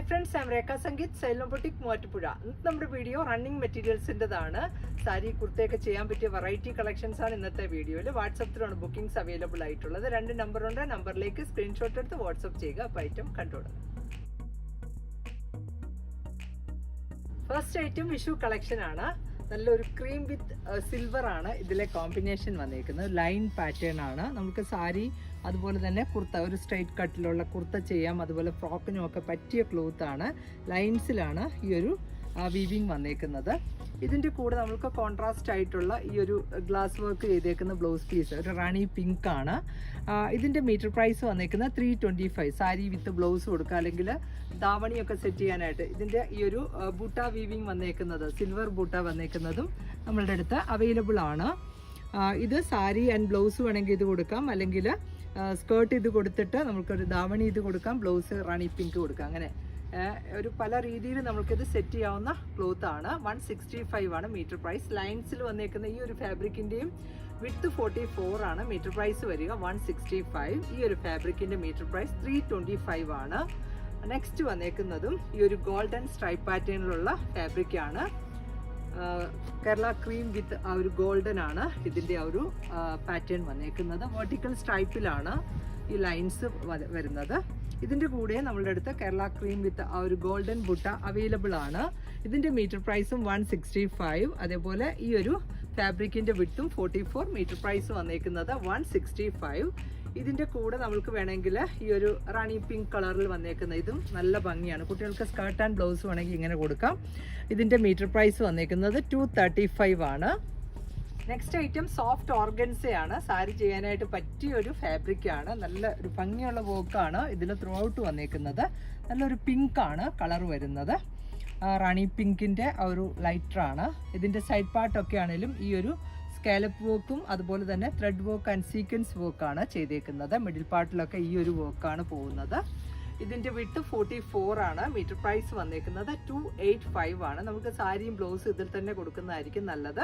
Hi friends ഞാൻ Rekha Sangeeth Xylem boutique Muvattupuzha. ഇന്നത്തെ നമ്മുടെ വീഡിയോ റണ്ണിങ് മെറ്റീരിയൽസിന്റെതാണ് സാരി കുർത്തയൊക്കെ ചെയ്യാൻ പറ്റിയ വെറൈറ്റി കളക്ഷൻസ് ആണ് ഇന്നത്തെ വീഡിയോയിൽ. വാട്സപ്പിലാണ് ബുക്കിംഗ്സ് അവൈലബിൾ ആയിട്ടുള്ളത്. രണ്ട് നമ്പറുണ്ട് നമ്പറിലേക്ക് സ്ക്രീൻഷോട്ട് എടുത്ത് വാട്സപ്പ് ചെയ്യുക. അപ്പോൾ ഐറ്റം കണ്ടുകൊടുക്കും ഫസ്റ്റ് ഐറ്റം വിഷു കളക്ഷൻ ആണ്. നല്ലൊരു ക്രീം വിത്ത് സിൽവർ ആണ് ഇതിലെ കോമ്പിനേഷൻ വന്നേക്കുന്നത് ലൈൻ പാറ്റേൺ ആണ്. നമുക്ക് സാരി അതുപോലെ തന്നെ കുർത്ത ഒരു സ്ട്രൈറ്റ് കട്ടിലുള്ള കുർത്ത ചെയ്യാം. അതുപോലെ ഫ്രോക്കിനും ഒക്കെ പറ്റിയ ക്ലോത്താണ് ലൈൻസിലാണ് ഈ ഒരു വീവിങ് വന്നേക്കുന്നത്. ഇതിന്റെ കൂടെ നമുക്ക് കോൺട്രാസ്റ്റ് ആയിട്ടുള്ള ഈ ഒരു ഗ്ലാസ് വർക്ക് ചെയ്തേക്കുന്ന ബ്ലൗസ് പീസ് ഒരു റാണി പിങ്ക് ആണ്. ഇതിന്റെ മീറ്റർ പ്രൈസ് വന്നേക്കുന്നത് three twenty five sari with blouse കൊടുക്കുക അല്ലെങ്കിൽ ദാവണിയൊക്കെ സെറ്റ് ചെയ്യാനായിട്ട് ഇതിന്റെ ഈ ഒരു ബൂട്ട വീവിങ് വന്നേക്കുന്നത് സിൽവർ ബൂട്ട വന്നേക്കുന്നതും നമ്മളുടെ അടുത്ത് അവൈലബിൾ ആണ്. ഇത് സാരി ആൻഡ് ബ്ലൗസ് വേണമെങ്കിൽ ഇത് കൊടുക്കാം. അല്ലെങ്കിൽ സ്കേർട്ട് ഇത് കൊടുത്തിട്ട് നമുക്കൊരു ദാവണി ഇത് കൊടുക്കാം ബ്ലൗസ് റണി പിങ്ക് കൊടുക്കാം. അങ്ങനെ ഒരു പല രീതിയിൽ നമുക്കിത് സെറ്റ് ചെയ്യാവുന്ന ക്ലോത്ത് ആണ്. വൺ സിക്സ്റ്റി ഫൈവ് ആണ് മീറ്റർ പ്രൈസ് ലൈൻസിൽ വന്നേക്കുന്ന ഈ ഒരു ഫാബ്രിക്കിന്റെയും വിത്ത് ഫോർട്ടി ഫോർ ആണ് മീറ്റർ പ്രൈസ് വരിക. വൺ സിക്സ്റ്റി ഫൈവ് ഈ ഒരു ഫാബ്രിക്കിന്റെ metre price three twenty five ആണ്. നെക്സ്റ്റ് വന്നേക്കുന്നതും ഈ ഒരു ഗോൾഡൻ സ്ട്രൈപ്പ് പാറ്റേണിലുള്ള ഫാബ്രിക് ആണ്. ആഹ് കേരള ക്രീം വിത്ത് ആ ഒരു ഗോൾഡൻ ആണ്. ഇതിന്റെ ആ ഒരു പാറ്റേൺ വന്നേക്കുന്നത്. വെർട്ടിക്കൽ സ്ട്രൈപ്പിലാണ് ഈ ലൈൻസ് വരുന്നത്. ഇതിന്റെ കൂടെ നമ്മളുടെ അടുത്ത് കേരള ക്രീം വിത്ത് ആ ഒരു ഗോൾഡൻ ബുട്ട അവൈലബിൾ ആണ്. ഇതിന്റെ മീറ്റർ പ്രൈസും വൺ സിക്സ്റ്റി ഫൈവ് അതേപോലെ ഈ ഒരു ഫാബ്രിക്കിന്റെ വിട്ടും ഫോർട്ടി ഫോർ മീറ്റർ പ്രൈസ് വന്നേക്കുന്നത് വൺ സിക്സ്റ്റി ഫൈവ് ഇതിന്റെ കൂടെ നമ്മൾക്ക് വേണമെങ്കിൽ ഈ ഒരു റാണി പിങ്ക് കളറിൽ വന്നേക്കുന്ന ഇതും നല്ല ഭംഗിയാണ്. കുട്ടികൾക്ക് സ്കേർട്ട് ആൻഡ് ബ്ലൗസ് വേണമെങ്കിൽ ഇങ്ങനെ കൊടുക്കാം. ഇതിന്റെ മീറ്റർ പ്രൈസ് വന്നേക്കുന്നത് ടു തേർട്ടി ഫൈവ് ആണ്. നെക്സ്റ്റ് ഐറ്റം സോഫ്റ്റ് ഓർഗൻസയാണ് സാരി ചെയ്യാനായിട്ട് പറ്റിയ ഒരു ഫാബ്രിക് ആണ്. നല്ല ഒരു ഭംഗിയുള്ള വോക്കാണ് ഇതിൽ ത്രൂ ഔട്ട് വന്നേക്കുന്നത്. നല്ലൊരു പിങ്ക് ആണ് കളർ വരുന്നത്. റാണി പിങ്കിന്റെ ഒരു ലൈറ്ററാണ് ഇതിന്റെ സൈഡ് പാർട്ടൊക്കെ ആണെങ്കിലും ഈ ഒരു സ്കാലപ്പ് വർക്കും അതുപോലെ തന്നെ ത്രെഡ് വർക്ക് ആൻഡ് സീക്വൻസ് വർക്കാണ് ചെയ്തേക്കുന്നത്. മിഡിൽ പാർട്ടിലൊക്കെ ഈ ഒരു വർക്കാണ് പോകുന്നത്. ഇതിന്റെ വിട്ട് ഫോർട്ടി ഫോർ ആണ്. മീറ്റർ പ്രൈസ് വന്നേക്കുന്നത് ടു എയ്റ്റ് ഫൈവ് ആണ്. നമുക്ക് സാരിയും ബ്ലൗസ് ഇതിൽ തന്നെ കൊടുക്കുന്നതായിരിക്കും നല്ലത്.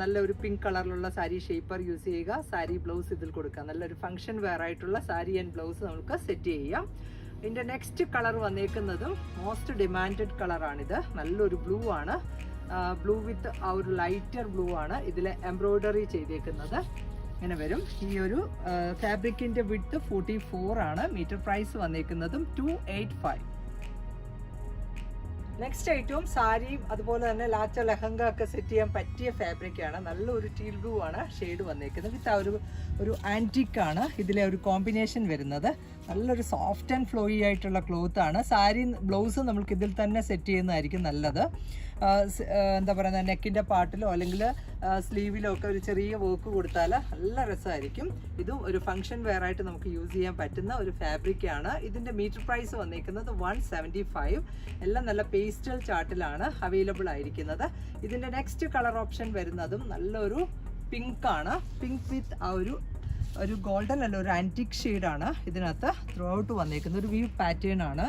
നല്ല ഒരു പിങ്ക് കളറിലുള്ള സാരി ഷേപ്പർ യൂസ് ചെയ്യുക. സാരി ബ്ലൗസ് ഇതിൽ കൊടുക്കുക. നല്ലൊരു ഫംഗ്ഷൻ വെയർ ആയിട്ടുള്ള സാരി ആൻഡ് ബ്ലൗസ് നമുക്ക് സെറ്റ് ചെയ്യാം. ഇതിന്റെ നെക്സ്റ്റ് കളർ വന്നേക്കുന്നതും മോസ്റ്റ് ഡിമാൻഡഡ് കളറാണിത് നല്ലൊരു ബ്ലൂ ആണ്. ബ്ലൂ വിത്ത് ആ ഒരു ലൈറ്റർ ബ്ലൂ ആണ് ഇതിൽ എംബ്രോയിഡറി ചെയ്തേക്കുന്നത്. ഇങ്ങനെ വരും. ഈ ഒരു ഫാബ്രിക്കിന്റെ വിട്ട് ഫോർട്ടി ഫോർ ആണ്. മീറ്റർ പ്രൈസ് വന്നേക്കുന്നതും ടു എയ്റ്റ് ഫൈവ് നെക്സ്റ്റ് ഐറ്റവും സാരിയും അതുപോലെ തന്നെ ലാച്ച ലഹങ്ക ഒക്കെ സെറ്റ് ചെയ്യാൻ പറ്റിയ ഫാബ്രിക് ആണ്. നല്ലൊരു ടീൽ ബ്ലൂ ആണ് ഷെയ്ഡ് വന്നേക്കുന്നത്. വിത്ത് ആ ഒരു ഒരു ആന്റിക് ആണ്. ഇതിലെ ഒരു കോമ്പിനേഷൻ വരുന്നത്. നല്ലൊരു സോഫ്റ്റ് ആൻഡ് ഫ്ലോയി ആയിട്ടുള്ള ക്ലോത്ത് ആണ്. സാരി ബ്ലൗസ് നമുക്ക് ഇതിൽ തന്നെ സെറ്റ് ചെയ്യുന്നതായിരിക്കും നല്ലത്. എന്താ പറയുക നെക്കിന്റെ പാട്ടിലോ അല്ലെങ്കിൽ സ്ലീവിലോ ഒക്കെ ഒരു ചെറിയ വർക്ക് കൊടുത്താൽ നല്ല രസമായിരിക്കും. ഇതും ഒരു ഫംഗ്ഷൻ വെയർ ആയിട്ട് നമുക്ക് യൂസ് ചെയ്യാൻ പറ്റുന്ന ഒരു ഫാബ്രിക്കാണ് ഇതിന്റെ മീറ്റർ പ്രൈസ് വന്നിരിക്കുന്നത് വൺ സെവന്റി ഫൈവ് എല്ലാം നല്ല പേസ്റ്റൽ ചാർട്ടിലാണ് അവൈലബിൾ ആയിരിക്കുന്നത്. ഇതിന്റെ നെക്സ്റ്റ് കളർ ഓപ്ഷൻ വരുന്നതും നല്ലൊരു പിങ്ക് ആണ്. പിങ്ക് വിത്ത് ആ ഒരു ഒരു ഗോൾഡൻ അല്ല ഒരു ആന്റിക് ഷെയ്ഡാണ് ഇതിനകത്ത് ത്രൂ ഔട്ട് വന്നേക്കുന്നത്. ഒരു വ്യൂ പാറ്റേൺ ആണ്.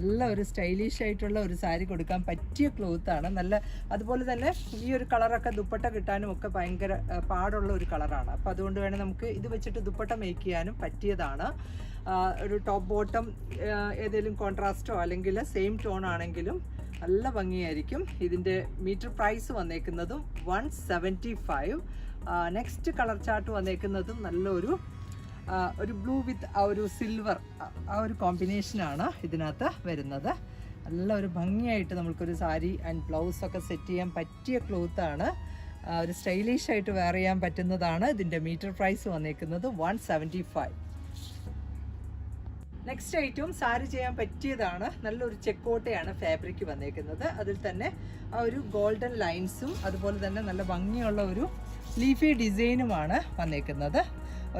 നല്ല ഒരു സ്റ്റൈലിഷ് ആയിട്ടുള്ള ഒരു സാരി കൊടുക്കാൻ പറ്റിയ ക്ലോത്ത് ആണ്. നല്ല അതുപോലെ തന്നെ ഈ ഒരു കളറൊക്കെ ദുപ്പട്ട കിട്ടാനും ഒക്കെ ഭയങ്കര പാടുള്ള ഒരു കളറാണ് അപ്പോൾ അതുകൊണ്ട് വേണം നമുക്ക് ഇത് വെച്ചിട്ട് ദുപ്പട്ട മേക്ക് ചെയ്യാനും പറ്റിയതാണ്. ഒരു ടോപ്പ് ബോട്ടം ഏതെങ്കിലും കോൺട്രാസ്റ്റോ അല്ലെങ്കിൽ സെയിം ടോൺ ആണെങ്കിലും നല്ല ഭംഗിയായിരിക്കും. ഇതിന്റെ metre price വന്നേക്കുന്നതും one seventy five next colour chart വന്നേക്കുന്നതും നല്ലൊരു ഒരു ബ്ലൂ വിത്ത് ആ ഒരു സിൽവർ ആ ഒരു കോമ്പിനേഷനാണ് ഇതിനകത്ത് വരുന്നത്. നല്ല ഒരു ഭംഗിയായിട്ട് നമുക്കൊരു സാരി ആൻഡ് ബ്ലൗസ് ഒക്കെ സെറ്റ് ചെയ്യാൻ പറ്റിയ ക്ലോത്താണ് ഒരു സ്റ്റൈലിഷ് ആയിട്ട് വെയർ ചെയ്യാൻ പറ്റുന്നതാണ് ഇതിന്റെ മീറ്റർ പ്രൈസ് വന്നേക്കുന്നത് വൺ സെവന്റി ഫൈവ് നെക്സ്റ്റ് ഐറ്റവും സാരി ചെയ്യാൻ പറ്റിയതാണ്. നല്ലൊരു ചെക്കോട്ടയാണ് ഫാബ്രിക് വന്നേക്കുന്നത്. അതിൽ തന്നെ ആ ഒരു ഗോൾഡൻ ലൈൻസും അതുപോലെ തന്നെ നല്ല ഭംഗിയുള്ള ഒരു ലീഫി ഡിസൈനുമാണ് വന്നേക്കുന്നത്.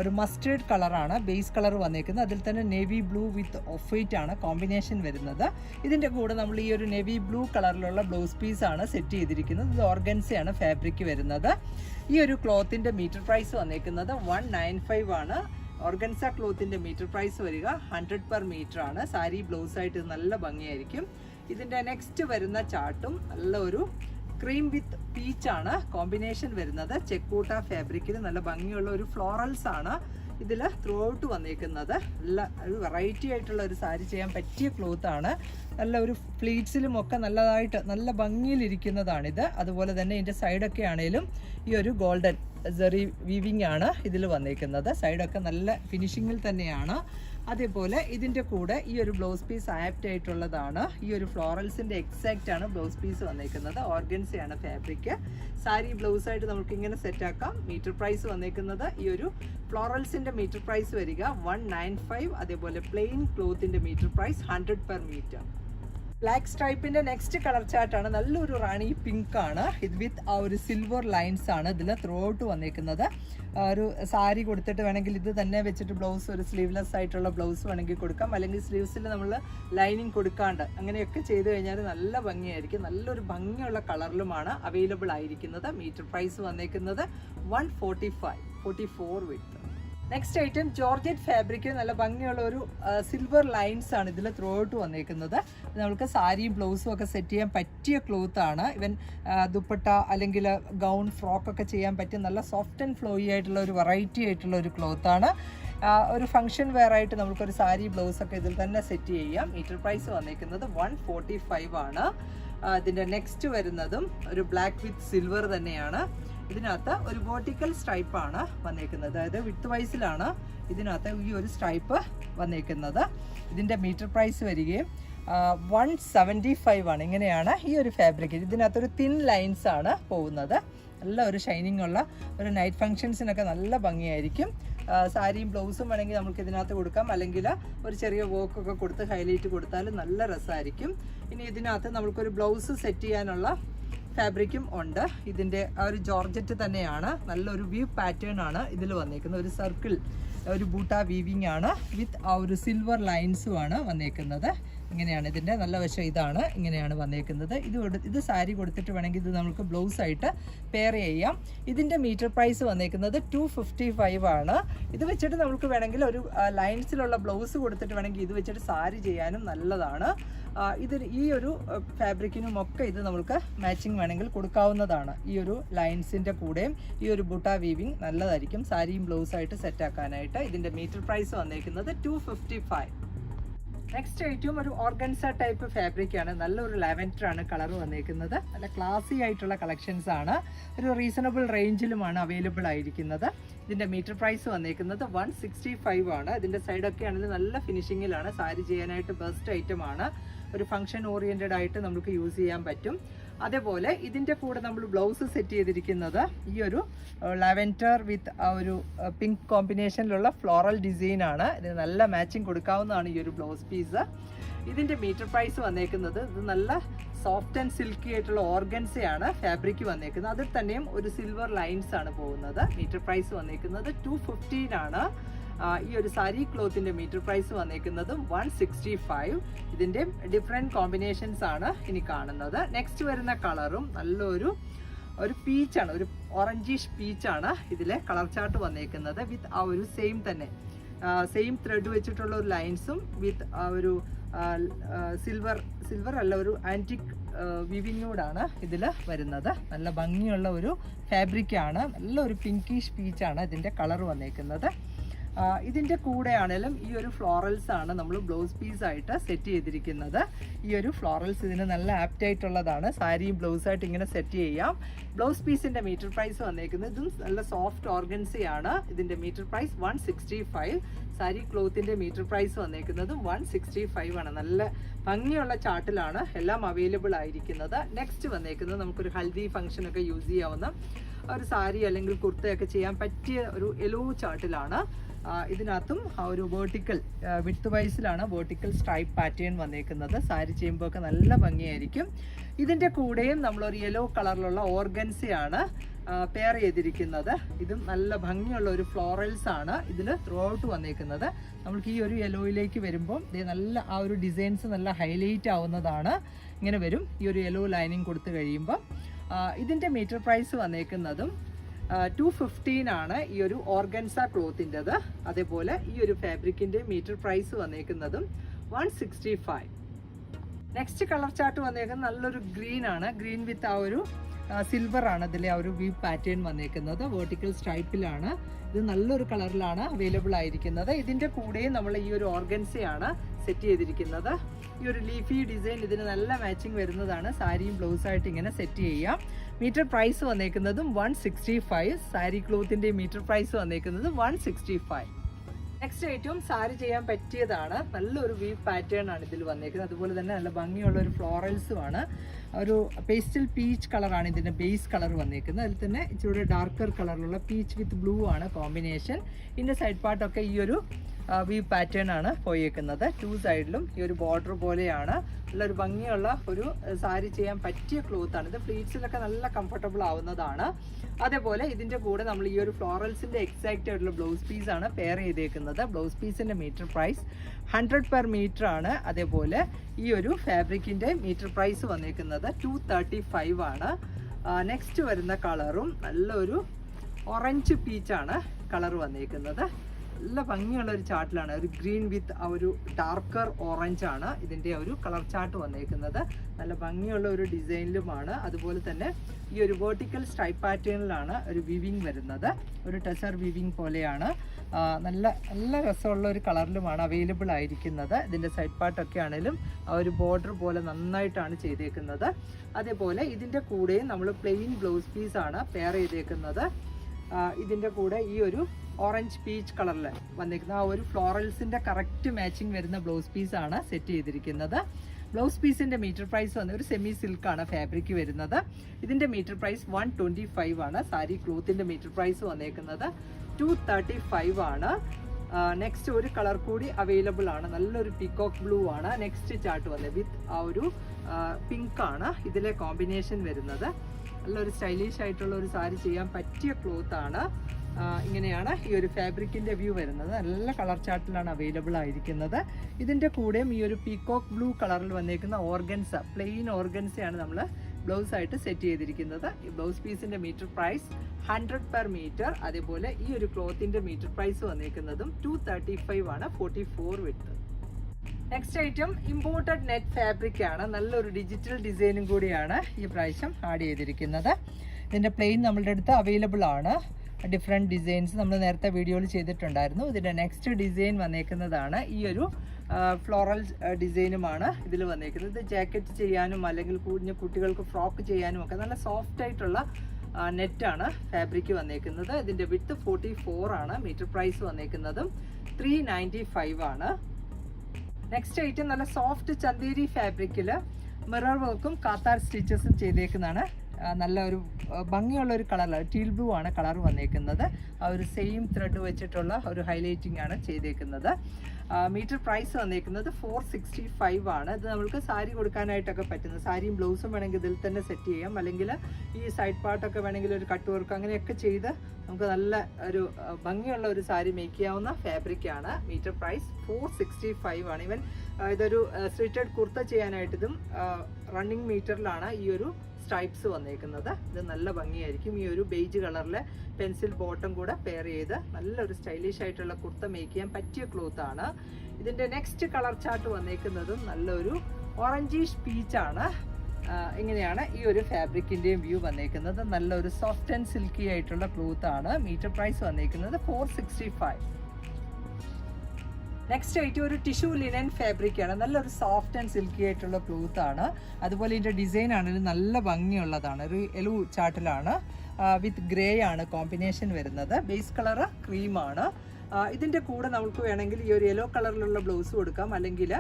ഒരു മസ്റ്റേർഡ് കളറാണ് ബേസ് കളർ വന്നേക്കുന്നത്. അതിൽ തന്നെ navy blue with off white ആണ് കോമ്പിനേഷൻ വരുന്നത്. ഇതിന്റെ കൂടെ നമ്മൾ ഈ ഒരു നേവി ബ്ലൂ കളറിലുള്ള ബ്ലൗസ് പീസാണ് സെറ്റ് ചെയ്തിരിക്കുന്നത്. ഇത് ഓർഗൻസയാണ് ഫാബ്രിക് വരുന്നത്. ഈ ഒരു ക്ലോത്തിന്റെ മീറ്റർ പ്രൈസ് വന്നേക്കുന്നത് വൺ ആണ്. ഓർഗൻസ ക്ലോത്തിന്റെ മീറ്റർ പ്രൈസ് വരിക. ഹൺഡ്രഡ് പെർ മീറ്റർ ആണ്. സാരി ബ്ലൗസ് ആയിട്ട് നല്ല ഭംഗിയായിരിക്കും. ഇതിന്റെ നെക്സ്റ്റ് വരുന്ന ചാട്ടും നല്ല ഒരു ക്രീം വിത്ത് പീച്ച് ആണ്. കോമ്പിനേഷൻ വരുന്നത്. ചെക്കൂട്ട ഫാബ്രിക്കിൽ നല്ല ഭംഗിയുള്ള ഒരു ഫ്ലോറൽസ് ആണ് ഇതിൽ ത്രൂ ഔട്ട് വന്നേക്കുന്നത്. നല്ല ഒരു വെറൈറ്റി ആയിട്ടുള്ള ഒരു സാരി ചെയ്യാൻ പറ്റിയ ക്ലോത്ത് ആണ്. നല്ല ഒരു ഫ്ലീറ്റ്സിലും ഒക്കെ നല്ലതായിട്ട് നല്ല ഭംഗിയിലിരിക്കുന്നതാണിത്. അതുപോലെ തന്നെ ഇതിന്റെ സൈഡൊക്കെ ആണെങ്കിലും ഈ ഒരു ഗോൾഡൻ സെറി വീവിംഗ് ആണ് ഇതിൽ വന്നിരിക്കുന്നത് സൈഡൊക്കെ നല്ല ഫിനിഷിങ്ങിൽ തന്നെയാണ്. അതേപോലെ ഇതിന്റെ കൂടെ ഈ ഒരു ബ്ലൗസ് പീസ് ആപ്റ്റ് ആയിട്ടുള്ളതാണ്. ഈ ഒരു ഫ്ലോറൽസിന്റെ എക്സാക്റ്റ് ആണ് ബ്ലൗസ് പീസ് വന്നേക്കുന്നത്. ഓർഗൻസയാണ് ഫാബ്രിക് സാരി ബ്ലൗസ് ആയിട്ട് നമുക്ക് ഇങ്ങനെ സെറ്റ് ആക്കാം. മീറ്റർ പ്രൈസ് വന്നേക്കുന്നത് ഈ ഒരു ഫ്ലോറൽസിന്റെ മീറ്റർ പ്രൈസ് വരിക. വൺ അതേപോലെ plain ക്ലോത്തിന്റെ metre price hundred per metre black സ്ട്രൈപ്പിന്റെ next colour ചാർട്ടാണ് നല്ലൊരു റാണി പിങ്ക് ആണ്. ഇത് വിത്ത് ആ ഒരു സിൽവർ ലൈൻസ് ആണ് ഇതിൽ ത്രൂ ഔട്ട് വന്നേക്കുന്നത് ഒരു സാരി കൊടുത്തിട്ട് വേണമെങ്കിൽ ഇത് തന്നെ വെച്ചിട്ട് ബ്ലൗസ് ഒരു സ്ലീവ്ലെസ് ആയിട്ടുള്ള ബ്ലൗസ് വേണമെങ്കിൽ കൊടുക്കാം. അല്ലെങ്കിൽ സ്ലീവ്സിൽ നമ്മൾ ലൈനിങ് കൊടുക്കാണ്ട് അങ്ങനെയൊക്കെ ചെയ്ത് കഴിഞ്ഞാൽ നല്ല ഭംഗിയായിരിക്കും. നല്ലൊരു ഭംഗിയുള്ള കളറിലുമാണ് അവൈലബിൾ ആയിരിക്കുന്നത്. മീറ്റർ പ്രൈസ് വന്നേക്കുന്നത് one forty five forty four width next item georgette fabric നല്ല ഭംഗിയുള്ള ഒരു സിൽവർ ലൈൻസ് ആണ് ഇതിൽ ത്രൂ ഔട്ട് വന്നേക്കുന്നത്. നമുക്ക് സാരിയും ബ്ലൗസും ഒക്കെ സെറ്റ് ചെയ്യാൻ പറ്റിയ ക്ലോത്ത് ആണ്. ഇവൻ ദുപ്പട്ട അല്ലെങ്കിൽ ഗൗൺ ഫ്രോക്ക് ഒക്കെ ചെയ്യാൻ പറ്റിയ നല്ല സോഫ്റ്റ് ആൻഡ് ഫ്ലോയി ആയിട്ടുള്ള ഒരു വെറൈറ്റി ആയിട്ടുള്ള ഒരു ക്ലോത്ത് ആണ്. ഒരു ഫംഗ്ഷൻ വെയർ ആയിട്ട് നമുക്കൊരു സാരി ബ്ലൗസ് ഒക്കെ ഇതിൽ തന്നെ സെറ്റ് ചെയ്യാം. മീറ്റർ പ്രൈസ് വന്നേക്കുന്നത് വൺ ഫോർട്ടി ഫൈവ് ആണ് ഇതിന്റെ നെക്സ്റ്റ് വരുന്നതും ഒരു ബ്ലാക്ക് വിത്ത് സിൽവർ തന്നെയാണ്. ഇതിനകത്ത് ഒരു വേർട്ടിക്കൽ സ്ട്രൈപ്പ് ആണ് വന്നേക്കുന്നത്. അതായത് വിത്ത് വൈസിലാണ് ഇതിനകത്ത് ഈ ഒരു സ്ട്രൈപ്പ് വന്നേക്കുന്നത്. ഇതിന്റെ മീറ്റർ പ്രൈസ് വരികയും വൺ സെവന്റി ഫൈവ് ആണ്. ഇങ്ങനെയാണ് ഈ ഒരു ഫാബ്രിക് ഇതിനകത്തൊരു തിൻ ലൈൻസ് ആണ് പോകുന്നത്. നല്ല ഒരു ഷൈനിങ് ഉള്ള ഒരു നൈറ്റ് ഫങ്ഷൻസിനൊക്കെ നല്ല ഭംഗിയായിരിക്കും. സാരിയും ബ്ലൗസും വേണമെങ്കിൽ നമുക്ക് ഇതിനകത്ത് കൊടുക്കാം. അല്ലെങ്കിൽ ഒരു ചെറിയ വോക്കൊക്കെ കൊടുത്ത് ഹൈലൈറ്റ് കൊടുത്താൽ നല്ല രസമായിരിക്കും. ഇനി ഇതിനകത്ത് നമുക്കൊരു ബ്ലൗസ് സെറ്റ് ചെയ്യാനുള്ള ഫാബ്രിക്കും ഉണ്ട്. ഇതിന്റെ ആ ഒരു ജോർജറ്റ് തന്നെയാണ്. നല്ലൊരു വ്യൂ പാറ്റേൺ ആണ് ഇതിൽ വന്നേക്കുന്നത്. ഒരു സർക്കിൾ ഒരു ബൂട്ട വീവിങ് ആണ്. വിത്ത് ആ ഒരു സിൽവർ ലൈൻസും ആണ് വന്നേക്കുന്നത്. ഇങ്ങനെയാണ് ഇതിന്റെ നല്ല വശം ഇതാണ്. ഇങ്ങനെയാണ് വന്നേക്കുന്നത്. ഇത് ഇത് സാരി കൊടുത്തിട്ട് വേണമെങ്കിൽ ഇത് നമുക്ക് ബ്ലൗസ് ആയിട്ട് പെയർ ചെയ്യാം. ഇതിന്റെ മീറ്റർ പ്രൈസ് വന്നേക്കുന്നത് ടു ഫിഫ്റ്റി ഫൈവ് ആണ്. ഇത് വെച്ചിട്ട് നമുക്ക് വേണമെങ്കിൽ ഒരു ലൈൻസിലുള്ള ബ്ലൗസ് കൊടുത്തിട്ട് വേണമെങ്കിൽ ഇത് വെച്ചിട്ട് സാരി ചെയ്യാനും നല്ലതാണ്. ഇത് ഈ ഒരു ഫാബ്രിക്കിനും ഒക്കെ ഇത് നമുക്ക് മാച്ചിങ് വേണമെങ്കിൽ കൊടുക്കാവുന്നതാണ്. ഈ ഒരു ലൈൻസിന്റെ കൂടെയും ഈ ഒരു ബുട്ട വീവിങ് നല്ലതായിരിക്കും. സാരിയും ബ്ലൗസായിട്ട് സെറ്റാക്കാനായിട്ട് ഇതിന്റെ മീറ്റർ പ്രൈസ് വന്നേക്കുന്നത് ടു ഫിഫ്റ്റി ഫൈവ് നെക്സ്റ്റ് ഏറ്റവും ഒരു ഓർഗൻസ ടൈപ്പ് ഫാബ്രിക് ആണ്. നല്ലൊരു ലാവൻഡർ ആണ് കളർ വന്നിരിക്കുന്നത് നല്ല ക്ലാസി ആയിട്ടുള്ള കളക്ഷൻസ് ആണ്. ഒരു റീസണബിൾ റേഞ്ചിലുമാണ് അവൈലബിൾ ആയിരിക്കുന്നത്. ഇതിന്റെ മീറ്റർ പ്രൈസ് വന്നിരിക്കുന്നത് വൺ സിക്സ്റ്റി ഫൈവ് ആണ്. ഇതിന്റെ സൈഡൊക്കെ ആണെങ്കിൽ നല്ല ഫിനിഷിങ്ങിലാണ് സാരി ചെയ്യാനായിട്ട് ബെസ്റ്റ് ഐറ്റം ആണ്. ഒരു ഫംഗ്ഷൻ ഓറിയന്റഡ് ആയിട്ട് നമുക്ക് യൂസ് ചെയ്യാൻ പറ്റും. അതേപോലെ ഇതിന്റെ കൂടെ നമ്മൾ ബ്ലൗസ് സെറ്റ് ചെയ്തിരിക്കുന്നത് ഈ ഒരു ലവന്റർ വിത്ത് ആ ഒരു പിങ്ക് കോമ്പിനേഷനിലുള്ള ഫ്ലോറൽ ഡിസൈൻ ആണ്. ഇതിന് നല്ല മാച്ചിങ് കൊടുക്കാവുന്നതാണ് ഈ ഒരു ബ്ലൗസ് പീസ്. ഇതിന്റെ മീറ്റർ പ്രൈസ് വന്നേക്കുന്നത് ഇത് നല്ല സോഫ്റ്റ് ആൻഡ് സിൽക്കി ആയിട്ടുള്ള ഓർഗൻസയാണ് ഫാബ്രിക് വന്നേക്കുന്നത്. അതിൽ തന്നെയും ഒരു സിൽവർ ലൈൻസ് ആണ് പോകുന്നത്. മീറ്റർ പ്രൈസ് വന്നേക്കുന്നത് ടു ഫിഫ്റ്റീൻ ആണ്. ഈ ഒരു സാരി ക്ലോത്തിന്റെ മീറ്റർ പ്രൈസ് വന്നേക്കുന്നത് വൺ സിക്സ്റ്റി ഫൈവ് ഇതിന്റെ ഡിഫറെന്റ് കോമ്പിനേഷൻസ് ആണ് ഇനി കാണുന്നത്. നെക്സ്റ്റ് വരുന്ന കളറും നല്ലൊരു ഒരു പീച്ചാണ് ഒരു ഓറഞ്ചിഷ് പീച്ചാണ് ഇതിലെ കളർ ചാർട്ട് വന്നേക്കുന്നത് വിത്ത് ആ ഒരു സെയിം തന്നെ. സെയിം ത്രെഡ് വെച്ചിട്ടുള്ള ഒരു ലൈൻസും വിത്ത് ഒരു സിൽവർ സിൽവർ അല്ല ഒരു ആന്റിക് വിവിങ്ങോടാണ് ഇതിൽ വരുന്നത്. നല്ല ഭംഗിയുള്ള ഒരു ഫാബ്രിക്കാണ് നല്ലൊരു പിങ്കിഷ് പീച്ചാണ് ഇതിന്റെ കളർ വന്നേക്കുന്നത്. ആ, ഇതിന്റെ കൂടെ ആണെങ്കിലും ഈ ഒരു ഫ്ലോറൽസ് ആണ് നമ്മൾ ബ്ലൗസ് പീസ് ആയിട്ട് സെറ്റ് ചെയ്തിരിക്കുന്നത്. ഈ ഒരു ഫ്ലോറൽസ് ഇതിന് നല്ല ആപ്റ്റ് ആയിട്ടുള്ളതാണ്. സാരിയും ബ്ലൗസ് ആയിട്ട് ഇങ്ങനെ സെറ്റ് ചെയ്യാം. ബ്ലൗസ് പീസിന്റെ മീറ്റർ പ്രൈസ് വന്നേക്കുന്നത് ഇതും നല്ല സോഫ്റ്റ് ഓർഗൻസി ആണ്. ഇതിന്റെ metre price one sixty five sari ക്ലോത്തിന്റെ metre price വന്നേക്കുന്നത് വൺ ആണ്. നല്ല ഭംഗിയുള്ള ചാർട്ടിലാണ് എല്ലാം അവൈലബിൾ ആയിരിക്കുന്നത്. നെക്സ്റ്റ് വന്നേക്കുന്നത് നമുക്കൊരു ഹൽദി ഫംഗ്ഷൻ ഒക്കെ യൂസ് ചെയ്യാവുന്ന ഒരു സാരി അല്ലെങ്കിൽ കുർത്തയൊക്കെ ചെയ്യാൻ പറ്റിയ ഒരു എലോ ചാർട്ടിലാണ് ഇതിനകത്തും ഒരു വേർട്ടിക്കൽ വിത്ത് വൈസിലാണ് വേർട്ടിക്കൽ സ്ട്രൈപ്പ് പാറ്റേൺ വന്നേക്കുന്നത്. സാരി ചെയ്യുമ്പോൾ ഒക്കെ നല്ല ഭംഗിയായിരിക്കും. ഇതിന്റെ കൂടെയും നമ്മളൊരു യെല്ലോ കളറിലുള്ള ഓർഗൻസിയാണ് പെയർ ചെയ്തിരിക്കുന്നത്. ഇതും നല്ല ഭംഗിയുള്ള ഒരു ഫ്ലോറൽസ് ആണ് ഇതിൽ ത്രൂ ഔട്ട് വന്നേക്കുന്നത്. നമ്മൾക്ക് ഈ ഒരു യെല്ലോയിലേക്ക് വരുമ്പോൾ ദേ നല്ല ആ ഒരു ഡിസൈൻസ് നല്ല ഹൈലൈറ്റ് ആവുന്നതാണ്. ഇങ്ങനെ വരും. ഈ ഒരു യെല്ലോ ലൈനിങ് കൊടുത്തു കഴിയുമ്പോൾ ഇതിന്റെ മീറ്റർ പ്രൈസ് വന്നേക്കുന്നതും ടു ഫിഫ്റ്റീൻ ആണ് ഈ ഒരു ഓർഗൻസ ക്ലോത്തിന്റെത് അതേപോലെ ഈ ഒരു ഫാബ്രിക്കിന്റെ metre price വന്നേക്കുന്നതും one sixty five next colour chart വന്നേക്കുന്നത് നല്ലൊരു ഗ്രീൻ ആണ്. ഗ്രീൻ വിത്ത് ആ ഒരു സിൽവർ ആണ് അതിലെ ആ ഒരു വീ പാറ്റേൺ വന്നേക്കുന്നത്. വേർട്ടിക്കൽ സ്ട്രൈപ്പിലാണ് ഇത് നല്ലൊരു കളറിലാണ് അവൈലബിൾ ആയിരിക്കുന്നത്. ഇതിന്റെ കൂടെയും നമ്മൾ ഈ ഒരു ഓർഗൻസയാണ് സെറ്റ് ചെയ്തിരിക്കുന്നത്. ഈ ഒരു ലീഫി ഡിസൈൻ ഇതിന് നല്ല മാച്ചിങ് വരുന്നതാണ്. സാരിയും ബ്ലൗസായിട്ട് ഇങ്ങനെ സെറ്റ് ചെയ്യാം. മീറ്റർ പ്രൈസ് വന്നേക്കുന്നതും വൺ സിക്സ്റ്റി ഫൈവ് സാരി ക്ലോത്തിന്റെ മീറ്റർ പ്രൈസ് വന്നേക്കുന്നത് വൺ സിക്സ്റ്റി ഫൈവ് നെക്സ്റ്റ് ഏറ്റവും സാരി ചെയ്യാൻ പറ്റിയതാണ്. നല്ലൊരു വീ പാറ്റേൺ ആണ് ഇതിൽ വന്നേക്കുന്നത്. അതുപോലെ തന്നെ നല്ല ഭംഗിയുള്ള ഒരു ഫ്ലോറൽസും ആണ്. ഒരു പേസ്റ്റൽ പീച്ച് കളറാണ് ഇതിന്റെ ബേസ് കളർ വന്നേക്കുന്നത്. അതിൽ തന്നെ ഇച്ചിരി ഡാർക്കർ കളറിലുള്ള പീച്ച് വിത്ത് ബ്ലൂ ആണ് കോമ്പിനേഷൻ ഇതിന്റെ സൈഡ് പാർട്ടൊക്കെ ഈ ഒരു വീവ് പാറ്റേൺ ആണ് പോയേക്കുന്നത്. ടു സൈഡിലും ഈ ഒരു ബോർഡർ പോലെയാണ്. നല്ലൊരു ഭംഗിയുള്ള ഒരു സാരി ചെയ്യാൻ പറ്റിയ ക്ലോത്ത് ആണ്. ഇത് ഫ്ലീറ്റ്സിലൊക്കെ നല്ല കംഫർട്ടബിൾ ആവുന്നതാണ്. അതേപോലെ ഇതിന്റെ കൂടെ നമ്മൾ ഈ ഒരു ഫ്ലോറൽസിന്റെ എക്സാക്റ്റ് ആയിട്ടുള്ള ബ്ലൗസ് പീസ് ആണ് പെയർ ചെയ്തേക്കുന്നത്. ബ്ലൗസ് പീസിന്റെ metre price hundred per metre ആണ്. അതേപോലെ ഈ ഒരു ഫാബ്രിക്കിന്റെ മീറ്റർ പ്രൈസ് വന്നേക്കുന്നത് ടു തേർട്ടി ഫൈവ് ആണ് നെക്സ്റ്റ് വരുന്ന കളറും നല്ലൊരു ഓറഞ്ച് പീച്ചാണ് കളർ വന്നേക്കുന്നത്. നല്ല ഭംഗിയുള്ള ഒരു ചാർട്ടിലാണ് ഒരു ഗ്രീൻ വിത്ത് ആ ഒരു ഡാർക്കർ ഓറഞ്ച് ആണ് ഇതിന്റെ ഒരു കളർ ചാർട്ട് വന്നേക്കുന്നത്. നല്ല ഭംഗിയുള്ള ഒരു ഡിസൈനിലുമാണ്. അതുപോലെ തന്നെ ഈ ഒരു വേർട്ടിക്കൽ സ്ട്രൈപ്പ് പാറ്റേണിലാണ് ഒരു വിവിങ് വരുന്നത്. ഒരു ടെസർ വിവിങ് പോലെയാണ്. നല്ല നല്ല രസമുള്ള ഒരു കളറിലുമാണ് അവൈലബിൾ ആയിരിക്കുന്നത്. ഇതിന്റെ സൈഡ് പാർട്ടൊക്കെ ആണെങ്കിലും ആ ഒരു ബോർഡർ പോലെ നന്നായിട്ടാണ് ചെയ്തേക്കുന്നത്. അതേപോലെ ഇതിന്റെ കൂടെയും നമ്മൾ പ്ലെയിൻ ബ്ലൗസ് പീസാണ് പെയർ ചെയ്തേക്കുന്നത്. ഇതിന്റെ കൂടെ ഈ ഒരു ഓറഞ്ച് പീച്ച് കളറിൽ വന്നിരിക്കുന്ന ആ ഒരു ഫ്ലോറൽസിന്റെ കറക്റ്റ് മാച്ചിങ് വരുന്ന ബ്ലൗസ് പീസ് ആണ് സെറ്റ് ചെയ്തിരിക്കുന്നത്. ബ്ലൗസ് പീസിന്റെ മീറ്റർ പ്രൈസ് വന്ന് ഒരു സെമി സിൽക്കാണ് ഫാബ്രിക് വരുന്നത്. ഇതിന്റെ metre price one twenty five ആണ്. സാരി ക്ലോത്തിന്റെ മീറ്റർ പ്രൈസ് വന്നേക്കുന്നത് ടു തേർട്ടി ഫൈവ് ആണ് നെക്സ്റ്റ് ഒരു കളർ കൂടി അവൈലബിൾ ആണ്. നല്ലൊരു പിക്കോക്ക് ബ്ലൂ ആണ്. നെക്സ്റ്റ് ചാർട്ട് വന്നത് വിത്ത് ആ ഒരു പിങ്ക് ആണ് ഇതിലെ കോമ്പിനേഷൻ വരുന്നത്. നല്ലൊരു സ്റ്റൈലിഷ് ആയിട്ടുള്ള ഒരു സാരി ചെയ്യാൻ പറ്റിയ ക്ലോത്ത് ആണ്. ഇങ്ങനെയാണ് ഈ ഒരു ഫാബ്രിക്കിന്റെ വ്യൂ വരുന്നത്. നല്ല കളർ ചാർട്ടിലാണ് അവൈലബിൾ ആയിരിക്കുന്നത്. ഇതിന്റെ കൂടെയും ഈ ഒരു പീക്കോക്ക് ബ്ലൂ കളറിൽ വന്നേക്കുന്ന ഓർഗൻസ പ്ലെയിൻ ഓർഗൻസയാണ് നമ്മൾ ബ്ലൗസ് ആയിട്ട് സെറ്റ് ചെയ്തിരിക്കുന്നത്. ഈ ബ്ലൗസ് പീസിന്റെ metre price hundred per metre അതേപോലെ ഈ ഒരു ക്ലോത്തിന്റെ മീറ്റർ പ്രൈസ് വന്നേക്കുന്നതും ടു തേർട്ടി ഫൈവ് ആണ് forty four width next item imported net fabric ആണ്. നല്ലൊരു ഡിജിറ്റൽ ഡിസൈനും കൂടിയാണ് ഈ പ്രാവശ്യം ആഡ് ചെയ്തിരിക്കുന്നത്. ഇതിന്റെ പ്ലെയിൻ നമ്മളുടെ അടുത്ത് അവൈലബിൾ ആണ്. ഡിഫറെന്റ് ഡിസൈൻസ് നമ്മൾ നേരത്തെ വീഡിയോയിൽ ചെയ്തിട്ടുണ്ടായിരുന്നു. ഇതിന്റെ നെക്സ്റ്റ് ഡിസൈൻ വന്നേക്കുന്നതാണ്. ഈ ഒരു ഫ്ലോറൽ ഡിസൈനുമാണ് ഇതിൽ വന്നേക്കുന്നത്. ഇത് ജാക്കറ്റ് ചെയ്യാനും അല്ലെങ്കിൽ കുഞ്ഞു കുട്ടികൾക്ക് ഫ്രോക്ക് ചെയ്യാനും ഒക്കെ നല്ല സോഫ്റ്റ് ആയിട്ടുള്ള നെറ്റാണ് ഫാബ്രിക് വന്നേക്കുന്നത്. ഇതിന്റെ വിത്ത് ഫോർട്ടി ഫോർ ആണ്. മീറ്റർ പ്രൈസ് വന്നേക്കുന്നതും ത്രീ നയന്റി ഫൈവ് ആണ്. നെക്സ്റ്റ് ഐറ്റം നല്ല സോഫ്റ്റ് ചന്തേരി ഫാബ്രിക്കിൽ മിറർ വർക്കും കാത്താർ സ്റ്റിച്ചസും ചെയ്തേക്കുന്നതാണ്. നല്ല ഒരു ഭംഗിയുള്ള ഒരു കളർ ടീൽ ബ്ലൂ ആണ് കളർ വന്നേക്കുന്നത്. ഒരു സെയിം ത്രെഡ് വെച്ചിട്ടുള്ള ഒരു ഹൈലൈറ്റിംഗ് ആണ് ചെയ്തേക്കുന്നത്. മീറ്റർ പ്രൈസ് വന്നേക്കുന്നത് ഫോർ സിക്സ്റ്റി ഫൈവ് ആണ്. ഇത് നമുക്ക് സാരി കൊടുക്കാനായിട്ടൊക്കെ പറ്റുന്നത് സാരിയും ബ്ലൗസും വേണമെങ്കിൽ ഇതിൽ തന്നെ സെറ്റ് ചെയ്യാം. അല്ലെങ്കിൽ ഈ സൈഡ് പാർട്ടൊക്കെ വേണമെങ്കിൽ ഒരു കട്ട് വർക്ക് അങ്ങനെയൊക്കെ ചെയ്ത് നമുക്ക് നല്ല ഒരു ഭംഗിയുള്ള ഒരു സാരി മേക്ക് ചെയ്യാവുന്ന ഫാബ്രിക് ആണ്. Metre price four sixty five ആണ് ഇവൻ ഇതൊരു സ്ട്രിറ്റഡ് കുർത്ത ചെയ്യാനായിട്ട് ഇതും റണ്ണിങ് മീറ്ററിലാണ് ഈ ഒരു സ്ട്രൈപ്സ് വന്നേക്കുന്നത്. ഇത് നല്ല ഭംഗിയായിരിക്കും. ഈ ഒരു ബേജ് കളറിലെ പെൻസിൽ ബോട്ടം കൂടെ പെയർ ചെയ്ത് നല്ലൊരു സ്റ്റൈലിഷ് ആയിട്ടുള്ള കുർത്ത മേക്ക് ചെയ്യാൻ പറ്റിയ ക്ലോത്ത് ആണ്. ഇതിന്റെ നെക്സ്റ്റ് കളർ ചാർട്ട് വന്നേക്കുന്നതും നല്ലൊരു ഓറഞ്ചീഷ് പീച്ചാണ് ഇങ്ങനെയാണ് ഈ ഒരു ഫാബ്രിക്കിന്റെയും വ്യൂ വന്നേക്കുന്നത്. നല്ലൊരു സോഫ്റ്റ് ആൻഡ് സിൽക്കി ആയിട്ടുള്ള ക്ലോത്ത് ആണ്. മീറ്റർ പ്രൈസ് വന്നേക്കുന്നത് ഫോർ സിക്സ്റ്റി ഫൈവ് നെക്സ്റ്റ് ആയിട്ട് ഒരു ടിഷ്യൂ ലിനൻ ഫാബ്രിക് ആണ്. നല്ലൊരു സോഫ്റ്റ് ആൻഡ് സിൽക്കി ആയിട്ടുള്ള ക്ലോത്ത് ആണ്. അതുപോലെ ഇതിന്റെ ഡിസൈൻ ആണെങ്കിലും നല്ല ഭംഗിയുള്ളതാണ്. ഒരു എലു ചാട്ടിലാണ്. വിത്ത് ഗ്രേ ആണ് കോമ്പിനേഷൻ വരുന്നത്. ബേസ് കളറ് ക്രീമാണ് ഇതിന്റെ കൂടെ നമുക്ക് വേണമെങ്കിൽ ഈ ഒരു യെല്ലോ കളറിലുള്ള ബ്ലൗസ് കൊടുക്കാം. അല്ലെങ്കിൽ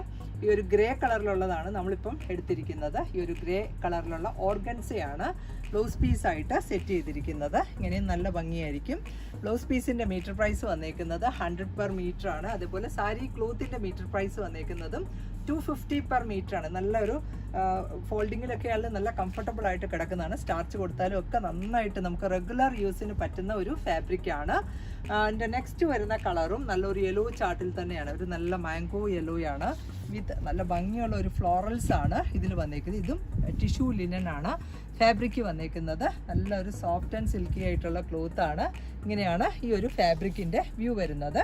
ഈ ഒരു ഗ്രേ കളറിലുള്ളതാണ് നമ്മളിപ്പം എടുത്തിരിക്കുന്നത്. ഈ ഒരു ഗ്രേ കളറിലുള്ള ഓർഗൻസയാണ് ബ്ലൗസ് പീസായിട്ട് സെറ്റ് ചെയ്തിരിക്കുന്നത്. ഇങ്ങനെ നല്ല ഭംഗിയായിരിക്കും. ബ്ലൗസ് പീസിന്റെ മീറ്റർ പ്രൈസ് വന്നേക്കുന്നത് ഹൺഡ്രഡ് പെർ മീറ്റർ ആണ്. അതേപോലെ സാരി ക്ലോത്തിന്റെ മീറ്റർ പ്രൈസ് വന്നേക്കുന്നതും ടു ഫിഫ്റ്റി പെർ മീറ്റർ ആണ്. നല്ലൊരു ഫോൾഡിങ്ങിലൊക്കെ ആയാലും നല്ല കംഫർട്ടബിൾ ആയിട്ട് കിടക്കുന്നതാണ്. സ്റ്റാർച്ച് കൊടുത്താലും ഒക്കെ നന്നായിട്ട് നമുക്ക് റെഗുലർ യൂസിന് പറ്റുന്ന ഒരു ഫാബ്രിക് ആണ്. അതിന്റെ നെക്സ്റ്റ് വരുന്ന കളറും നല്ലൊരു യെല്ലോ ചാർട്ടിൽ തന്നെയാണ്. ഒരു നല്ല മാംഗോ യെല്ലോ ആണ്. വിത്ത് നല്ല ഭംഗിയുള്ള ഒരു ഫ്ലോറൽസ് ആണ് ഇതിൽ വന്നേക്കുന്നത്. ഇതും ടിഷ്യൂ ലിനൻ ആണ്. ഫാബ്രിക് വന്നേക്കുന്നത്. നല്ല ഒരു സോഫ്റ്റ് ആൻഡ് സിൽക്കി ആയിട്ടുള്ള ക്ലോത്ത് ആണ്. ഇങ്ങനെയാണ് ഈ ഒരു ഫാബ്രിക്കിന്റെ വ്യൂ വരുന്നത്.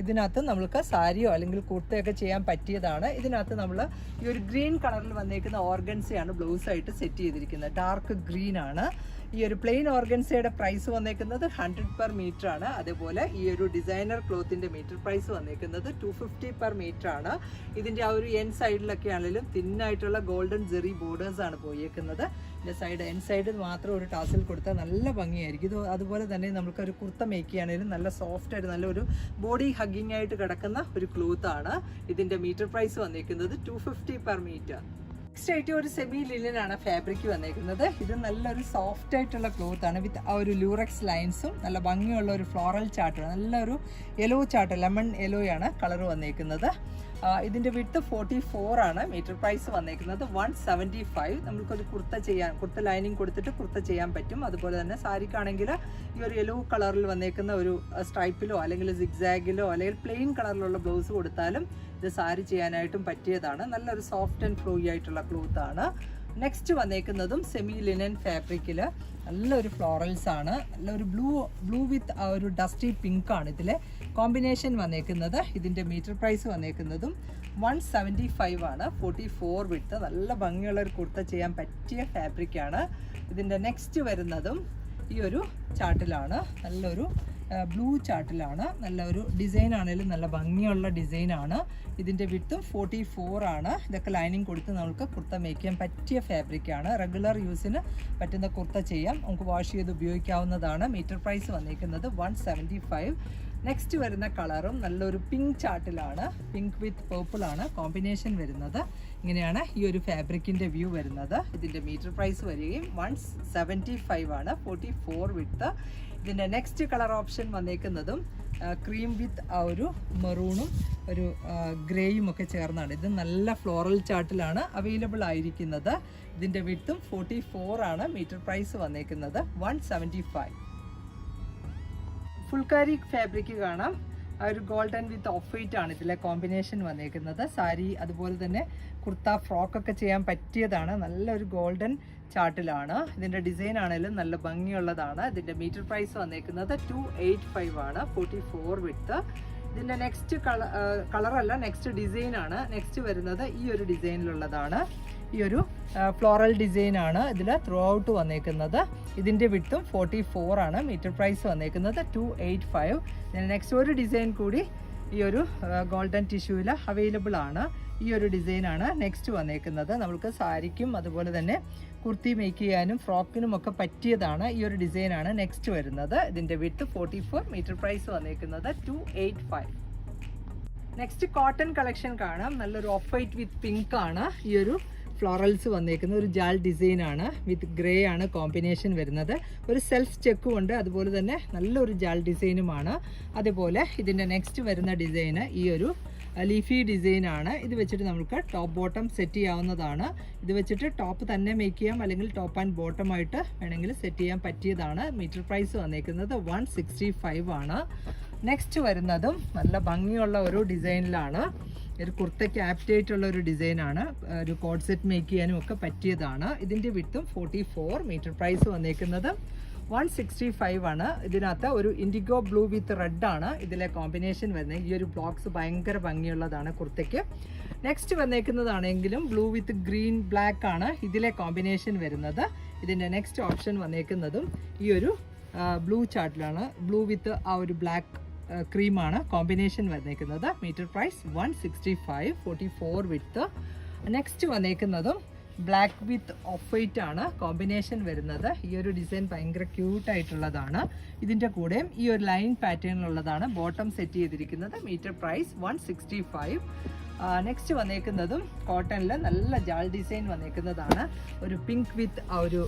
ഇതിനകത്ത് നമ്മൾക്ക് സാരിയോ അല്ലെങ്കിൽ കുർത്തയൊക്കെ ചെയ്യാൻ പറ്റിയതാണ്. ഇതിനകത്ത് നമ്മൾ ഈ ഒരു ഗ്രീൻ കളറിൽ വന്നേക്കുന്ന ഓർഗൻസയാണ് ബ്ലൗസ് ആയിട്ട് സെറ്റ് ചെയ്തിരിക്കുന്നത്. ഡാർക്ക് ഗ്രീൻ ആണ്. ഈ ഒരു പ്ലെയിൻ ഓർഗൻസയുടെ പ്രൈസ് വന്നേക്കുന്നത് ഹൺഡ്രഡ് പെർ മീറ്റർ ആണ്. അതേപോലെ ഈ ഒരു ഡിസൈനർ ക്ലോത്തിന്റെ മീറ്റർ പ്രൈസ് വന്നേക്കുന്നത് ടു ഫിഫ്റ്റി പെർ മീറ്റർ ആണ്. ഇതിന്റെ ആ ഒരു എൻ സൈഡിലൊക്കെ ആണെങ്കിലും തിന്നായിട്ടുള്ള ഗോൾഡൻ ജെറി ബോർഡേഴ്സ് ആണ് പോയേക്കുന്നത്. ഇതിന്റെ സൈഡ് എൻ സൈഡിൽ മാത്രം ഒരു ടാസിൽ കൊടുത്താൽ നല്ല ഭംഗിയായിരിക്കും. ഇത് അതുപോലെ തന്നെ നമുക്കൊരു കുർത്ത മേക്ക് ചെയ്യുകയാണെങ്കിലും നല്ല സോഫ്റ്റ് ആയിട്ട് നല്ലൊരു ബോഡി ഹഗ്ഗിങ് ആയിട്ട് കിടക്കുന്ന ഒരു ക്ലോത്ത് ആണ്. ഇതിന്റെ മീറ്റർ പ്രൈസ് വന്നേക്കുന്നത് two fifty per metre next ആയിട്ട് ഒരു സെമി ലിനൻ ആണ് ഫാബ്രിക് വന്നേക്കുന്നത്. ഇത് നല്ലൊരു സോഫ്റ്റ് ആയിട്ടുള്ള ക്ലോത്ത് ആണ്. വിത്ത് ആ ഒരു ലൂറക്സ് ലൈൻസും നല്ല ഭംഗിയുള്ള ഒരു ഫ്ലോറൽ ചാർട്ടാണ് നല്ലൊരു യെല്ലോ ചാർട്ട് ലെമൺ ആണ് കളർ വന്നേക്കുന്നത്. ഇതിന്റെ വിട്ട് ഫോർട്ടി ഫോർ ആണ്. മീറ്റർ പ്രൈസ് വന്നേക്കുന്നത് വൺ സെവന്റി ഫൈവ് നമുക്കൊരു കുർത്ത ചെയ്യാൻ കുർത്ത ലൈനിങ് കൊടുത്തിട്ട് കുർത്ത ചെയ്യാൻ പറ്റും. അതുപോലെ തന്നെ സാരിക്കാണെങ്കിൽ ഈ ഒരു യെല്ലോ കളറിൽ വന്നേക്കുന്ന ഒരു സ്ട്രൈപ്പിലോ അല്ലെങ്കിൽ സിഗ്സാഗിലോ അല്ലെങ്കിൽ പ്ലെയിൻ കളറിലുള്ള ബ്ലൗസ് കൊടുത്താലും ഇത് സാരി ചെയ്യാനായിട്ടും പറ്റിയതാണ്. നല്ലൊരു സോഫ്റ്റ് ആൻഡ് ഫ്ലോയി ആയിട്ടുള്ള ക്ലോത്ത് ആണ്. നെക്സ്റ്റ് വന്നേക്കുന്നതും സെമി ലിനൻ ഫാബ്രിക്കിൽ നല്ലൊരു ഫ്ലോറൽസ് ആണ്. നല്ലൊരു ബ്ലൂ ബ്ലൂ വിത്ത് ആ ഒരു ഡസ്റ്റി പിങ്ക് ആണ് ഇതിലെ. കോമ്പിനേഷൻ വന്നേക്കുന്നത് ഇതിന്റെ മീറ്റർ പ്രൈസ് വന്നേക്കുന്നതും വൺ സെവന്റി ഫൈവ് ആണ്. ഫോർട്ടി ഫോർ വിട്ട് നല്ല ഭംഗിയുള്ള ഒരു കുർത്ത ചെയ്യാൻ പറ്റിയ ഫാബ്രിക്കാണ് ഇതിന്റെ നെക്സ്റ്റ് വരുന്നതും ഈ ഒരു ചാട്ടിലാണ്. നല്ലൊരു ബ്ലൂ ചാർട്ടിലാണ് നല്ല ഒരു ഡിസൈൻ ആണെങ്കിലും നല്ല ഭംഗിയുള്ള ഡിസൈനാണ് ഇതിന്റെ വിട്ടും ഫോർട്ടി ഫോർ ആണ്. ഇതൊക്കെ ലൈനിങ് കൊടുത്ത് നമുക്ക് കുർത്ത മേക്ക് ചെയ്യാൻ പറ്റിയ ഫാബ്രിക്കാണ് റെഗുലർ യൂസിന് പറ്റുന്ന കുർത്ത ചെയ്യാം. നമുക്ക് വാഷ് ചെയ്ത് ഉപയോഗിക്കാവുന്നതാണ്. മീറ്റർ പ്രൈസ് വന്നിരിക്കുന്നത് വൺ സെവന്റി ഫൈവ് നെക്സ്റ്റ് വരുന്ന കളറും നല്ലൊരു പിങ്ക് ചാർട്ടിലാണ് പിങ്ക് വിത്ത് പേർപ്പിൾ ആണ് കോമ്പിനേഷൻ വരുന്നത്. ഇങ്ങനെയാണ് ഈ ഒരു ഫാബ്രിക്കിന്റെ വ്യൂ വരുന്നത്. ഇതിന്റെ മീറ്റർ പ്രൈസ് വരികയും വൺ സെവന്റി ഫൈവ് ആണ്. ഫോർട്ടി ഫോർ വിത്ത് ഇതിന്റെ നെക്സ്റ്റ് കളർ ഓപ്ഷൻ വന്നേക്കുന്നതും ക്രീം വിത്ത് ആ ഒരു മെറൂണും ഒരു ഗ്രേയും ഒക്കെ ചേർന്നാണ്. ഇത് നല്ല ഫ്ലോറൽ ചാർട്ടിലാണ് അവൈലബിൾ ആയിരിക്കുന്നത്. ഇതിന്റെ വിട്ടും ഫോർട്ടി ഫോർ ആണ്. മീറ്റർ പ്രൈസ് വന്നേക്കുന്നത് വൺ ഫുൾക്കാരി ഫാബ്രിക് കാണാം. ഒരു ഗോൾഡൻ വിത്ത് ഓഫ് വൈറ്റ് ആണ് ഇതിലെ കോമ്പിനേഷൻ വന്നേക്കുന്നത്. സാരി അതുപോലെ തന്നെ കുർത്ത ഫ്രോക്ക് ഒക്കെ ചെയ്യാൻ പറ്റിയതാണ്. നല്ലൊരു ഗോൾഡൻ ചാർട്ടിലാണ് ഇതിന്റെ ഡിസൈൻ ആണെങ്കിലും നല്ല ഭംഗിയുള്ളതാണ്. ഇതിന്റെ മീറ്റർ പ്രൈസ് വന്നേക്കുന്നത് ടു എയ്റ്റ് ഫൈവ് ആണ് ഫോർട്ടി ഫോർ വിത്ത് ഇതിന്റെ നെക്സ്റ്റ് കളർ കളറല്ല നെക്സ്റ്റ് ഡിസൈനാണ് നെക്സ്റ്റ് വരുന്നത് ഈ ഒരു ഡിസൈനിലുള്ളതാണ് ഈ ഒരു ഫ്ലോറൽ ഡിസൈൻ ആണ് ഇതിൽ ത്രൂ ഔട്ട് വന്നേക്കുന്നത്. ഇതിന്റെ വിട്ടും ഫോർട്ടി ഫോർ ആണ്. മീറ്റർ പ്രൈസ് വന്നേക്കുന്നത് ടു എയ്റ്റ് ഫൈവ് നെക്സ്റ്റ് ഒരു ഡിസൈൻ കൂടി ഈ ഒരു ഗോൾഡൻ ടിഷ്യൂവിൽ അവൈലബിൾ ആണ്. ഈ ഒരു ഡിസൈനാണ് നെക്സ്റ്റ് വന്നേക്കുന്നത്. നമുക്ക് സാരിക്കും അതുപോലെ തന്നെ കുർത്തി മേക്ക് ചെയ്യാനും ഫ്രോക്കിനും ഒക്കെ പറ്റിയതാണ് ഈ ഒരു ഡിസൈനാണ് നെക്സ്റ്റ് വരുന്നത്. ഇതിന്റെ width forty four metre price വന്നേക്കുന്നത് two eight five next cotton collection കാണാം. നല്ലൊരു ഓഫ് വൈറ്റ് വിത്ത് പിങ്ക് ആണ്. ഈ ഒരു ഫ്ലോറൽസ് വന്നേക്കുന്ന ഒരു ജാൽ ഡിസൈൻ ആണ് വിത്ത് ഗ്രേ ആണ് കോമ്പിനേഷൻ വരുന്നത്. ഒരു സെൽഫ് ചെക്കും ഉണ്ട്. അതുപോലെ തന്നെ നല്ലൊരു ജാൽ ഡിസൈനുമാണ്. അതുപോലെ ഇതിന്റെ നെക്സ്റ്റ് വരുന്ന ഡിസൈന് ഈ ഒരു ലീഫി ഡിസൈൻ ആണ് ഇത് വെച്ചിട്ട് നമുക്ക് ടോപ്പ് ബോട്ടം സെറ്റ് ചെയ്യാവുന്നതാണ്. ഇത് വെച്ചിട്ട് ടോപ്പ് തന്നെ മേക്ക് ചെയ്യാം. അല്ലെങ്കിൽ ടോപ്പ് ആൻഡ് ബോട്ടം ആയിട്ട് വേണമെങ്കിൽ സെറ്റ് ചെയ്യാൻ പറ്റിയതാണ്. മീറ്റർ പ്രൈസ് വന്നേക്കുന്നത് വൺ ആണ്. നെക്സ്റ്റ് വരുന്നതും നല്ല ഭംഗിയുള്ള ഒരു ഡിസൈനിലാണ്. ഒരു കുർത്തയ്ക്ക് ആപ്റ്റായിട്ടുള്ള ഒരു ഡിസൈനാണ്. ഒരു കോഡ് സെറ്റ് മേക്ക് ചെയ്യാനും ഒക്കെ പറ്റിയതാണ്. ഇതിന്റെ വിട്ടും ഫോർട്ടി ഫോർ മീറ്റർ പ്രൈസ് വന്നേക്കുന്നത് വൺ സിക്സ്റ്റി ഫൈവ് ആണ്. ഇതിനകത്ത് ഒരു ഇൻഡിഗോ ബ്ലൂ വിത്ത് റെഡ് ആണ് ഇതിലെ കോമ്പിനേഷൻ വരുന്നത്. ഈ ഒരു ബ്ലോക്സ് ഭയങ്കര ഭംഗിയുള്ളതാണ് കുർത്തയ്ക്ക്. നെക്സ്റ്റ് വന്നേക്കുന്നതാണെങ്കിലും ബ്ലൂ വിത്ത് ഗ്രീൻ ബ്ലാക്ക് ആണ് ഇതിലെ കോമ്പിനേഷൻ വരുന്നത്. ഇതിന്റെ നെക്സ്റ്റ് ഓപ്ഷൻ വന്നേക്കുന്നതും ഈ ഒരു ബ്ലൂ ചാർട്ടിലാണ് ബ്ലൂ വിത്ത് ആ ഒരു ബ്ലാക്ക് ക്രീമാണ് കോമ്പിനേഷൻ വന്നേക്കുന്നത് metre price one sixty five forty four width next വന്നേക്കുന്നതും black with off white ആണ്. കോമ്പിനേഷൻ വരുന്നത്. ഈ ഒരു ഡിസൈൻ ഭയങ്കര ക്യൂട്ടായിട്ടുള്ളതാണ് ഇതിന്റെ കൂടെയും ഈ ഒരു ലൈൻ പാറ്റേണിലുള്ളതാണ് ബോട്ടം സെറ്റ് ചെയ്തിരിക്കുന്നത് metre price one sixty five next വന്നേക്കുന്നതും കോട്ടണിൽ നല്ല ജാൾ ഡിസൈൻ വന്നേക്കുന്നതാണ്. ഒരു പിങ്ക് വിത്ത് ആ ഒരു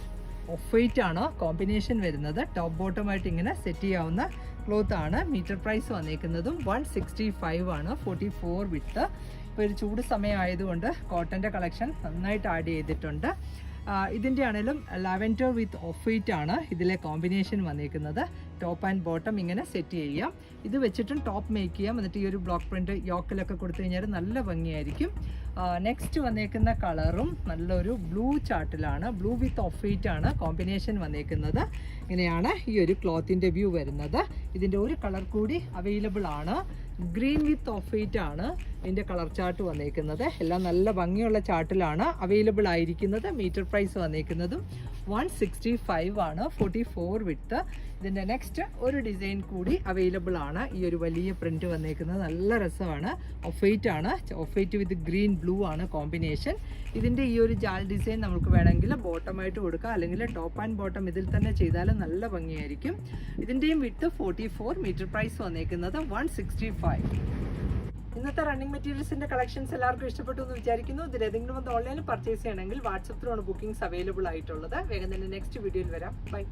ഓഫ് വൈറ്റ് ആണ്. കോമ്പിനേഷൻ വരുന്നത്. ടോപ്പ് ബോട്ടമായിട്ട് ഇങ്ങനെ സെറ്റ് ചെയ്യാവുന്ന ക്ലോത്ത് ആണ്. മീറ്റർ പ്രൈസ് വന്നേക്കുന്നതും വൺ സിക്സ്റ്റി ഫൈവ് ആണ്. ഫോർട്ടി ഫോർ വിട്ട്. ഇപ്പോൾ ഒരു ചൂട് സമയമായതുകൊണ്ട് കോട്ടന്റെ കളക്ഷൻ നന്നായിട്ട് ആഡ് ചെയ്തിട്ടുണ്ട്. ഇതിന്റെ ആണെങ്കിലും ലാവൻഡർ വിത്ത് ഓഫ് വൈറ്റ് ആണ് ഇതിലെ കോമ്പിനേഷൻ വന്നിരിക്കുന്നത് ടോപ്പ് ആൻഡ് ബോട്ടം ഇങ്ങനെ സെറ്റ് ചെയ്യാം. ഇത് വെച്ചിട്ടും ടോപ്പ് മേക്ക് ചെയ്യാം. എന്നിട്ട് ഈ ഒരു ബ്ലോക്ക് പ്രിന്റ് യോക്കിലൊക്കെ കൊടുത്തു കഴിഞ്ഞാൽ നല്ല ഭംഗിയായിരിക്കും. നെക്സ്റ്റ് വന്നേക്കുന്ന കളറും നല്ലൊരു ബ്ലൂ ചാർട്ടിലാണ് ബ്ലൂ വിത്ത് ഓഫ് വൈറ്റ് ആണ് കോമ്പിനേഷൻ വന്നേക്കുന്നത്. ഇങ്ങനെയാണ് ഈ ഒരു ക്ലോത്തിന്റെ വ്യൂ വരുന്നത്. ഇതിന്റെ ഒരു കളർ കൂടി അവൈലബിൾ ആണ്. ഗ്രീൻ വിത്ത് ഓഫ് വൈറ്റ് ആണ് ഇതിന്റെ കളർ ചാർട്ട് വന്നേക്കുന്നത്. എല്ലാം നല്ല ഭംഗിയുള്ള ചാർട്ടിലാണ് അവൈലബിൾ ആയിരിക്കുന്നത് മീറ്റർ പ്രൈസ് വന്നേക്കുന്നതും. വൺ സിക്സ്റ്റി ഫൈവ് ആണ് ഫോർട്ടി ഫോർ വിത്ത് ഇതിന്റെ നെക്സ്റ്റ് ഒരു ഡിസൈൻ കൂടി അവൈലബിൾ ആണ്. ഈ ഒരു വലിയ പ്രിന്റ് വന്നേക്കുന്നത് നല്ല രസമാണ്. ഒഫൈറ്റ് ആണ്. Off white with green blue ആണ് കോമ്പിനേഷൻ ഇതിന്റെ ഈ ഒരു ജാൽ ഡിസൈൻ നമുക്ക് വേണമെങ്കിൽ ബോട്ടമായിട്ട് കൊടുക്കാം. അല്ലെങ്കിൽ ടോപ്പ് ആൻഡ് ബോട്ടം ഇതിൽ തന്നെ ചെയ്താലും നല്ല ഭംഗിയായിരിക്കും. ഇതിന്റെയും വിട്ട് ഫോർട്ടി ഫോർ മീറ്റർ പ്രൈസ് വന്നേക്കുന്നത് വൺ സിക്സ്റ്റി ഫൈവ് ഇന്നത്തെ റണ്ണിംഗ് മെറ്റീരിയൽസിന്റെ കളക്ഷൻസ് എല്ലാവർക്കും ഇഷ്ടപ്പെട്ടു എന്ന് വിചാരിക്കുന്നു. ഇതിൽ ഏതെങ്കിലും ഒന്ന് ഓൺലൈനിൽ പർച്ചേസ് ചെയ്യണമെങ്കിൽ വാട്സപ്പ് ത്രൂ ആണ് ബുക്കിംഗ്സ് അവൈലബിൾ ആയിട്ടുള്ളത്. വേഗം തന്നെ നെക്സ്റ്റ് വീഡിയോയിൽ വരാം. ബൈ